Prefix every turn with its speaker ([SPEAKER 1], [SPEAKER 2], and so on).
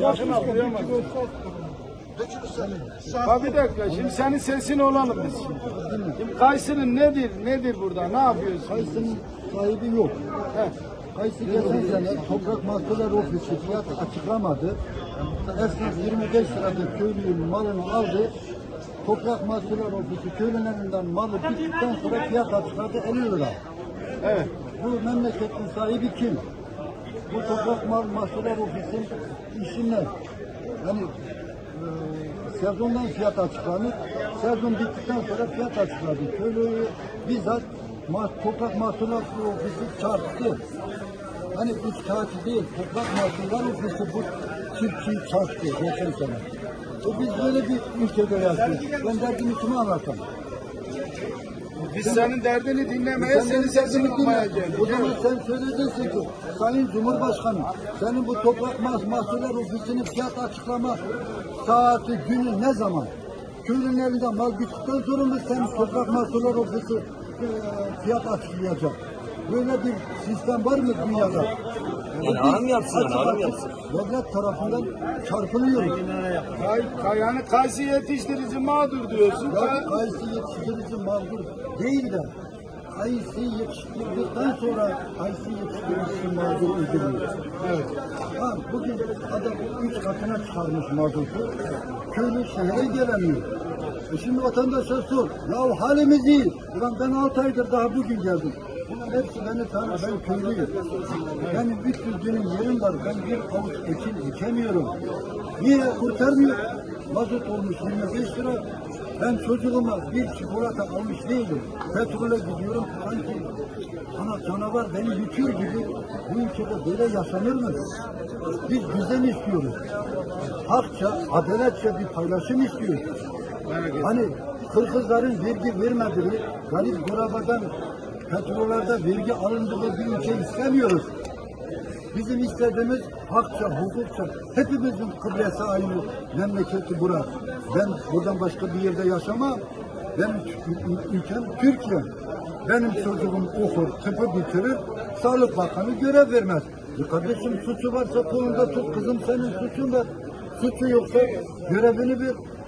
[SPEAKER 1] Yakın al duyamaz. Ha bir dakika şimdi senin sesin olalım biz şimdi. Kayseri'nin nedir nedir burada ne yapıyorsun?
[SPEAKER 2] Kayısının sahibi yok.
[SPEAKER 1] Heh.
[SPEAKER 2] Kayısı geçen sene Toprak Mahsulleri Ofisi fiyat açıklamadı. Esnaf 25 lirada köylünün malını aldı. Toprak Mahsulleri Ofisi köylülerinden malı bittikten sonra fiyat açıkladı 50 lira.
[SPEAKER 1] Evet.
[SPEAKER 2] Bu memleketin sahibi kim? Bu Toprak Mal Mahsulleri Ofisi'nin işi ne? Yani e, sezondan fiyat açıklanır. Sezon bittikten sonra fiyat açıkladı. Köylüyü bizzat ma Toprak Mahsulleri Ofisi çarptı. Hani üç kağıtçı değil, Toprak Mahsulleri Ofisi bu çiftçiyi çarptı geçen sene. E biz böyle bir ülkede yaşıyoruz. Ben derdimi kime anlatamam?
[SPEAKER 1] Biz senin derdini dinlemeye senin sesini okumaya geldik.
[SPEAKER 2] O zaman sen söyleyeceksin ki Sayın Cumhurbaşkanı senin bu toprak mahsuller ofisinin fiyat açıklama saati günü ne zaman? Köylünün elinde mal bittikten sonra mı sen toprak mahsuller ofisi e, fiyat açıklayacak? Böyle bir sistem var mı dünyada?
[SPEAKER 3] Yani aram yapsın,
[SPEAKER 2] Açık
[SPEAKER 3] aram
[SPEAKER 2] açık
[SPEAKER 3] yapsın.
[SPEAKER 2] Devlet tarafından çarpılıyoruz.
[SPEAKER 1] Kay, kay, yani kayısı yetiştirici mağdur diyorsun.
[SPEAKER 2] Ya
[SPEAKER 1] Kay-
[SPEAKER 2] kayısı yetiştirici mağdur değil de kayısı yetiştirdikten sonra kayısı yetiştiricisi mağdur ediliyor.
[SPEAKER 1] Evet.
[SPEAKER 2] Ha, bugün adam üç katına çıkarmış mazotu. Köylü şehre gelemiyor. E şimdi vatandaşa sor. Ya halimiz iyi. Ulan ben altı aydır daha bugün geldim. Bunların hepsi beni tanır. Ben köylüyüm. Benim 300 dönüm yerim var. Ben bir avuç ekin ekemiyorum. Niye kurtarmıyor? Mazot olmuş 25 lira. Ben çocuğuma bir çikolata almış değilim. Petrole gidiyorum. Sanki ana canavar beni yutuyor gibi. Bu ülkede böyle yaşanır mı? Biz düzen istiyoruz. Hakça, adaletçe bir paylaşım istiyoruz. Hani Kırgızların vergi vermediği, garip gurabadan petrollarda vergi alındığı bir ülke istemiyoruz. Bizim istediğimiz hakça, hukukça, hepimizin kıblesi aynı memleketi burası. Ben buradan başka bir yerde yaşamam. Ül- ülkem Türkiye. Benim çocuğum okur, tıpı bitirir, Sağlık Bakanı görev vermez. E kardeşim suçu varsa kolunda tut, kızım senin suçun var. Suçu yoksa görevini ver.